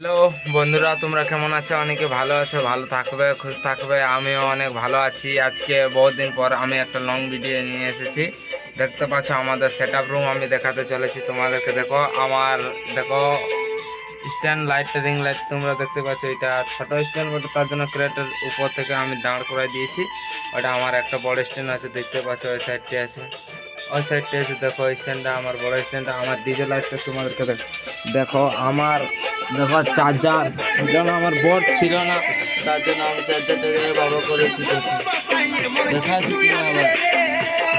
Hello বন্ধুরা, তোমরা কেমন আছো? অনেকে ভালো আছো, ভালো থাকবে, খুশ থাকবে। আমিও অনেক ভালো আছি। আজকে বহুত দিন পর আমি একটা লং ভিডিও নিয়ে এসেছি। দেখতে পাচ্ছ আমাদের সেট রুম আমি দেখাতে চলেছি। তোমাদেরকে দেখো, আমার দেখো স্ট্যান্ড লাইট রিং লাইট তোমরা দেখতে পাচ্ছ। এটা ছোট স্ট্যান্ড বটে তার জন্য ক্রেটের উপর থেকে আমি দাঁড় করাই দিয়েছি। ওটা আমার একটা বড় স্ট্যান্ড আছে, দেখতে পাচ্ছ ওই সাইডটি আছে। ওই সাইডটি আছে, দেখো স্ট্যান্ডটা আমার বড় স্ট্যান্ডটা আমার ডিজে লাইটটা তোমাদেরকে দেখো, আমার দেখো, চার্জার। ছিল না আমার বোর্ড ছিল না, তার জন্য আমি চার্জারটাকে এভাবে করেছি দেখা। আছে কি না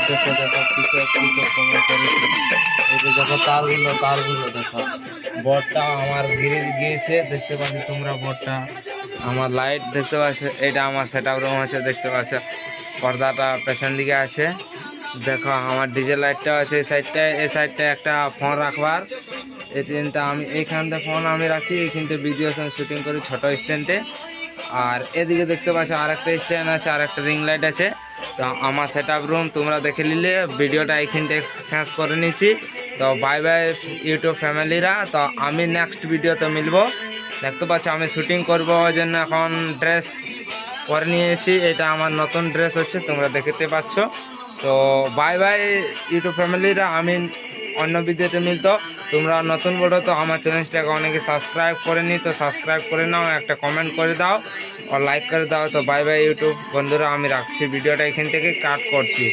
দেখো দেখো কিসব কিসব করেছি। এই যে দেখো তারগুলো তারগুলো দেখো। বোর্ডটা আমার ঘিরে গিয়েছে, দেখতে পাচ্ছ তোমরা বোর্ডটা আমার লাইট দেখতে পাচ্ছ, এটা আমার সেট আপ রুম আছে, দেখতে পাচ্ছ। পর্দাটা পেছন দিকে আছে। দেখো, আমার ডিজে লাইটটা আছে এই সাইডটা এই সাইডটা একটা ফোন রাখবার। এই তিনটা আমি এইখানটা ফোন আমি রাখি এইখানটা ভিডিও শুটিং করি ছোট স্ট্যান্ডে আর এদিকে দেখতে পাচ্ছ আর একটা স্ট্যান্ড আছে আর একটা রিং লাইট আছে। তো আমার সেট রুম তোমরা দেখে নিলে ভিডিওটা এইখানটা শেষ করে নিচ্ছি। তো বাই বাই ইউটিউব ফ্যামিলিরা তো আমি নেক্সট ভিডিওতে মিলবো। দেখতে পাচ্ছ আমি শুটিং করব জন্য এখন ড্রেস পরে নিয়েছি। এটা আমার নতুন ড্রেস হচ্ছে, তোমরা দেখতে পাচ্ছ। তো বাই বাই ইউটিউব ফ্যামিলিরা আমি অন্য ভিডিওতে মিলতো। তোমরা নতুন বলো তো, আমার চ্যানেলটাকে অনেকে সাবস্ক্রাইব করে নি তো সাবস্ক্রাইব করে নাও, একটা কমেন্ট করে দাও আর লাইক করে দাও। তো বাই বাই ইউটিউব বন্ধুরা, আমি রাখছি। ভিডিওটা এখান থেকে কাট করছি।